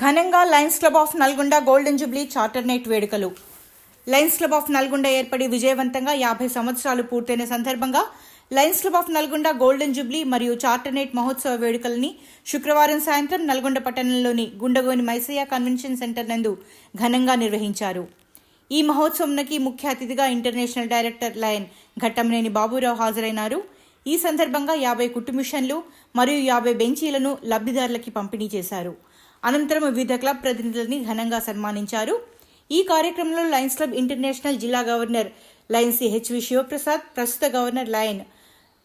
ఘనంగా lions club of Nalgonda golden jubilee charter night వేడుకలు. Lions club of Nalgonda ఏర్పడి విజయవంతంగా యాభై సంవత్సరాలు పూర్తయిన సందర్భంగా lions club of Nalgonda golden jubilee మరియు చార్టర్ నైట్ మహోత్సవ వేడుకలని శుక్రవారం సాయంత్రం నల్గొండ పట్టణంలోని గుండగోని మైసయ్య కన్వెన్షన్ సెంటర్ నందు ఘనంగా నిర్వహించారు. ఈ మహోత్సవంకి ముఖ్య అతిథిగా international director lion Ghattamaneni Baburao హాజరైనారు. ఈ సందర్భంగా యాభై కుట్టుమిషన్లు మరియు యాభై బెంచీలను లబ్ధిదారులకి పంపిణీ చేశారు. అనంతరం వివిధ క్లబ్ ప్రతినిధులని ఘనంగా సన్మానించారు. ఈ కార్యక్రమంలో లయన్స్ క్లబ్ ఇంటర్నేషనల్ జిల్లా governor Lion C H V Sivaprasad ప్రస్తుత గవర్నర్ లయన్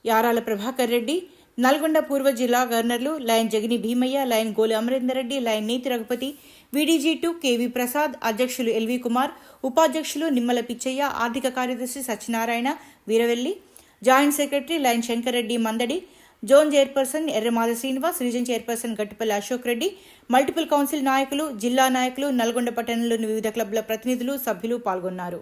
యారాల ప్రభాకర్ రెడ్డి నల్గొండ పూర్వ జిల్లా గవర్నర్లు లయన్ జగని భీమయ్య లయన్ గోలి Amarender Reddy lion Neethi Raghupathi VDG two KV Prasad అధ్యక్షులు ఎల్వి కుమార్ ఉపాధ్యక్షులు నిమ్మల పిచ్చయ్య ఆర్థిక కార్యదర్శి Satyanarayana Veeravelli joint secretary lion Shankar Reddy Mandadi zone chairperson Erramada Srinivas region chairperson Gattipalli Ashok Reddy multiple council నాయకులు జిల్లా నాయకులు నల్గొండ పట్టణంలోని వివిధ క్లబ్ల ప్రతినిధులు సభ్యులు పాల్గొన్నారు.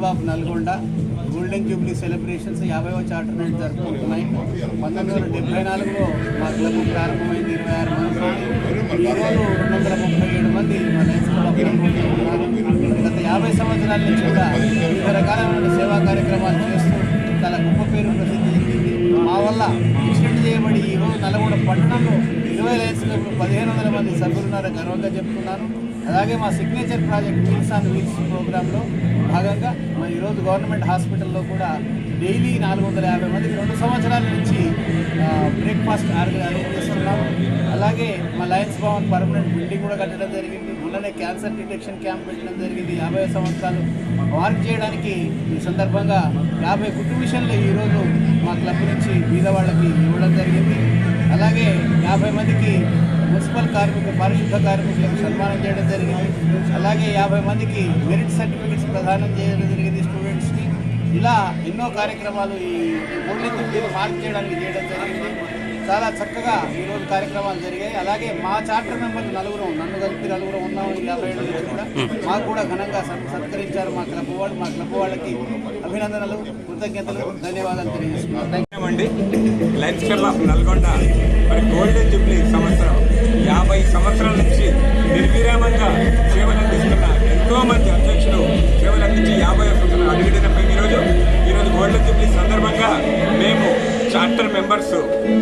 Club of Nalgonda golden jubilee celebrations యాభైవ చార్టర్ నైట్ జరుపుకుంటున్నాయి. పంతొమ్మిది వందల డెబ్బై నాలుగులో మా క్లబ్ ప్రారంభమైంది ఇరవై ఆరు మంది. ఈరోజు రెండు వందల ముప్పై ఏడు మంది మా క్లబ్ ఉన్నారు గత యాభై సంవత్సరాల నుంచి కూడా వివిధ రకాలైన సేవా కార్యక్రమాలు చేస్తూ చాలా గొప్ప పేరు ప్రసిద్ధి చెందింది. మా వల్ల ఎక్స్టెండ్ చేయబడి ఈరోజు నల్గొండ పట్టణంలో ఇరవై లైన్స్ క్లబ్లు పదిహేను వందల మంది సభ్యులున్నారని గర్వంగా చెప్తున్నాను. అలాగే మా signature project wheels on wheels ప్రోగ్రాంలో భాగంగా మా ఈరోజు గవర్నమెంట్ హాస్పిటల్లో కూడా డైలీ నాలుగు వందల యాభై మందికి రెండు సంవత్సరాల నుంచి బ్రేక్ఫాస్ట్ అరేంజ్ చేస్తున్నాము అలాగే మా లయన్స్ భవన్ పర్మనెంట్ బిల్డింగ్ కూడా కట్టడం జరిగింది. మొన్ననే క్యాన్సర్ డిటెక్షన్ క్యాంప్ పెట్టడం జరిగింది. యాభై సంవత్సరాలు వార్క్ చేయడానికి ఈ సందర్భంగా యాభై కుటుంబిషన్లు ఈరోజు మా క్లబ్ నుంచి బీదవాళ్ళకి ఇవ్వడం జరిగింది. అలాగే యాభై మందికి మున్సిపల్ కార్మిక పారిశుద్ధ కార్మికులకు సన్మానం చేయడం జరిగింది. అలాగే యాభై మందికి మెరిట్ సర్టిఫికెట్స్ ప్రదానం చేయడం జరిగింది స్టూడెంట్స్కి. ఇలా ఎన్నో కార్యక్రమాలు ఈ గోల్డెన్ జూబ్లీని మార్క్ చేయడానికి చేయడం జరిగింది. చాలా చక్కగా ఈరోజు కార్యక్రమాలు జరిగాయి. అలాగే మా చార్టర్ మెంబర్లు నలుగురు నన్ను కలిపి నలుగురు ఉన్నాము యాభై ఏడు నుంచి కూడా. మాకు కూడా ఘనంగా సత్కరించారు మా క్లబ్ వాళ్ళు. మా క్లబ్ వాళ్ళకి అభినందనలు కృతజ్ఞతలు ధన్యవాదాలు తెలియజేస్తున్నాం థ్యాంక్ అండి. లయన్స్ క్లబ్ ఆఫ్ నల్గొండ మరి గోల్డెన్ జూబ్లీ సంవత్సరం. యాభై సంవత్సరాల నుంచి నిర్విరామంగా సేవలు అందిస్తున్న ఎంతో మంది అధ్యక్షులు సేవలు అందించి యాభై సంవత్సరాలు అడుగుడినపై ఈరోజు ఈరోజు గోల్డెన్ జూబ్లీ సందర్భంగా మేము చార్టర్ మెంబర్స్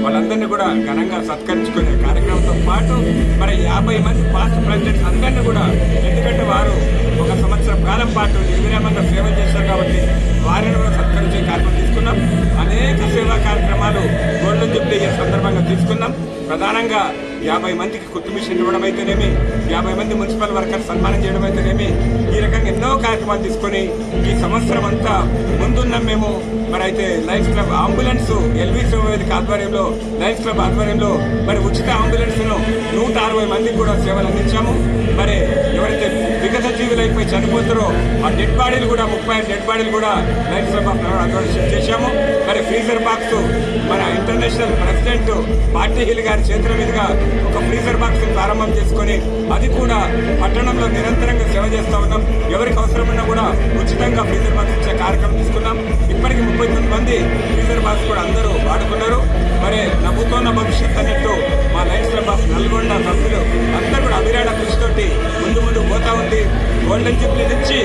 వాళ్ళందరినీ కూడా ఘనంగా సత్కరించుకునే కార్యక్రమంతో పాటు మరి యాభై మంది పాస్ట్ ప్రెసిడెంట్స్ అందరినీ కూడా ఎందుకంటే వారు ఒక సంవత్సరం కాలం పాటు నిర్విరామంగా సేవ చేశారు కాబట్టి వారిని కూడా సత్కరించే కార్యక్రమం తీసుకున్నాం. అనేక సేవా కార్యక్రమాలు గోల్డెన్ జూబ్లీ సందర్భంగా తీసుకున్నాం. ప్రధానంగా యాభై మందికి కొత్త మిషన్ ఇవ్వడం అయితేనేమి యాభై మంది మున్సిపల్ వర్కర్స్ సన్మానం చేయడం అయితేనేమి ఈ రకంగా ఎన్నో కార్యక్రమాలు తీసుకొని ఈ సంవత్సరం అంతా ముందున్నాం మేము. మరి అయితే లయన్స్ క్లబ్ అంబులెన్స్ ఎల్వి వేదిక ఆధ్వర్యంలో లయన్స్ క్లబ్ ఆధ్వర్యంలో మరి ఉచిత అంబులెన్స్ను నూట అరవై మందికి కూడా సేవలు అందించాము. వికట అయిపోయి చనిపోతారో ఆ డెడ్ బాడీలు కూడా ముప్పై డెడ్ బాడీలు కూడా లైఫ్ క్లబ్ ఆఫ్ షిఫ్ట్ చేశాము. మరి ఫ్రీజర్ బాక్స్ మన ఇంటర్నేషనల్ ప్రెసిడెంట్ పార్టీ హిల్ గారి చేతుల మీదుగా ఒక ఫ్రీజర్ బాక్స్ ప్రారంభం చేసుకొని అది కూడా పట్టణంలో నిరంతరంగా సేవ చేస్తా ఉన్నాం. ఎవరికి అవసరమైనా కూడా ఉచితంగా ఫ్రీజర్ బాక్స్ ఇచ్చే కార్యక్రమం తీసుకున్నాం. ఇప్పటికి ముప్పై తొమ్మిది మంది ఫ్రీజర్ బాక్స్ కూడా అందరూ వాడుకున్నారు. మరి నవ్వుతోన్న భవిష్యత్ అన్నట్టు మా లైఫ్ క్లబ్ ఆఫ్ నల్గొండ సభ్యులు అందరూ కూడా అభిరాడ కృషితోటి ముందు ముందు పోతా ఉంది. గోల్డెన్ జూబ్లీ నుంచి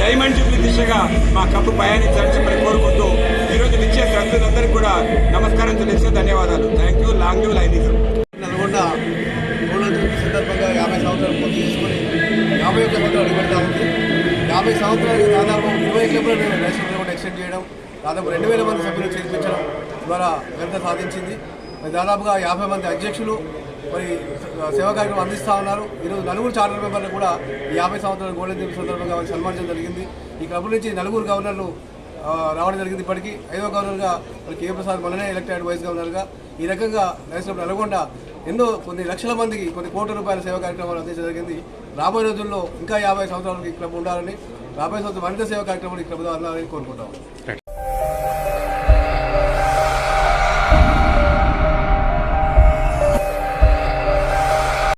డైమండ్ జూబ్లీ దిశగా మా కప్పు పయానించాలని చెప్పి కోరుకుంటూ ఈ రోజు ఇచ్చే సభ్యులందరికీ కూడా నమస్కారం తెలియజేస్తూ ధన్యవాదాలు. Thank you long you line Nalgonda golden jubilee సందర్భంగా యాభై సంవత్సరాలు పూర్తి చేసుకుని యాభై ఒక్క సంవత్సరాలు అడిగడతా ఉంది. యాభై సంవత్సరాలకి దాదాపు ఇరవై క్లబ్లను నేషనల్ కూడా ఎక్స్టెండ్ చేయడం దాదాపు రెండు వేల మంది సభ్యులు చేర్పించడం ద్వారా ఘనత సాధించింది. దాదాపుగా యాభై మంది అధ్యక్షులు మరి సేవా కార్యక్రమం అందిస్తూ ఉన్నారు. ఈరోజు నలుగురు చార్టర్ మెంబర్లు కూడా ఈ యాభై సంవత్సరాల గోల్డెన్ జూబ్లీ సందర్భంగా సన్మానించడం జరిగింది. ఈ క్లబ్ నుంచి నలుగురు గవర్నర్లు రావడం జరిగింది ఇప్పటికీ. ఐదో గవర్నర్గా మరి కే ప్రసాద్ మొన్ననే ఎలక్ట్ అయ్యాడు వైస్ గవర్నర్గా ఈ రకంగా నేషనల్ నల్గొండ ఎన్నో కొన్ని లక్షల మందికి కొన్ని కోట్ల రూపాయల సేవా కార్యక్రమాలు అందించడం జరిగింది. రాబోయే రోజుల్లో ఇంకా యాభై సంవత్సరాలకి ఈ క్లబ్ ఉండాలని రాబోయే సంవత్సరం మరింత సేవా కార్యక్రమాలు ఈ క్లబ్ ద్వారా అందాలని కోరుకుంటాం.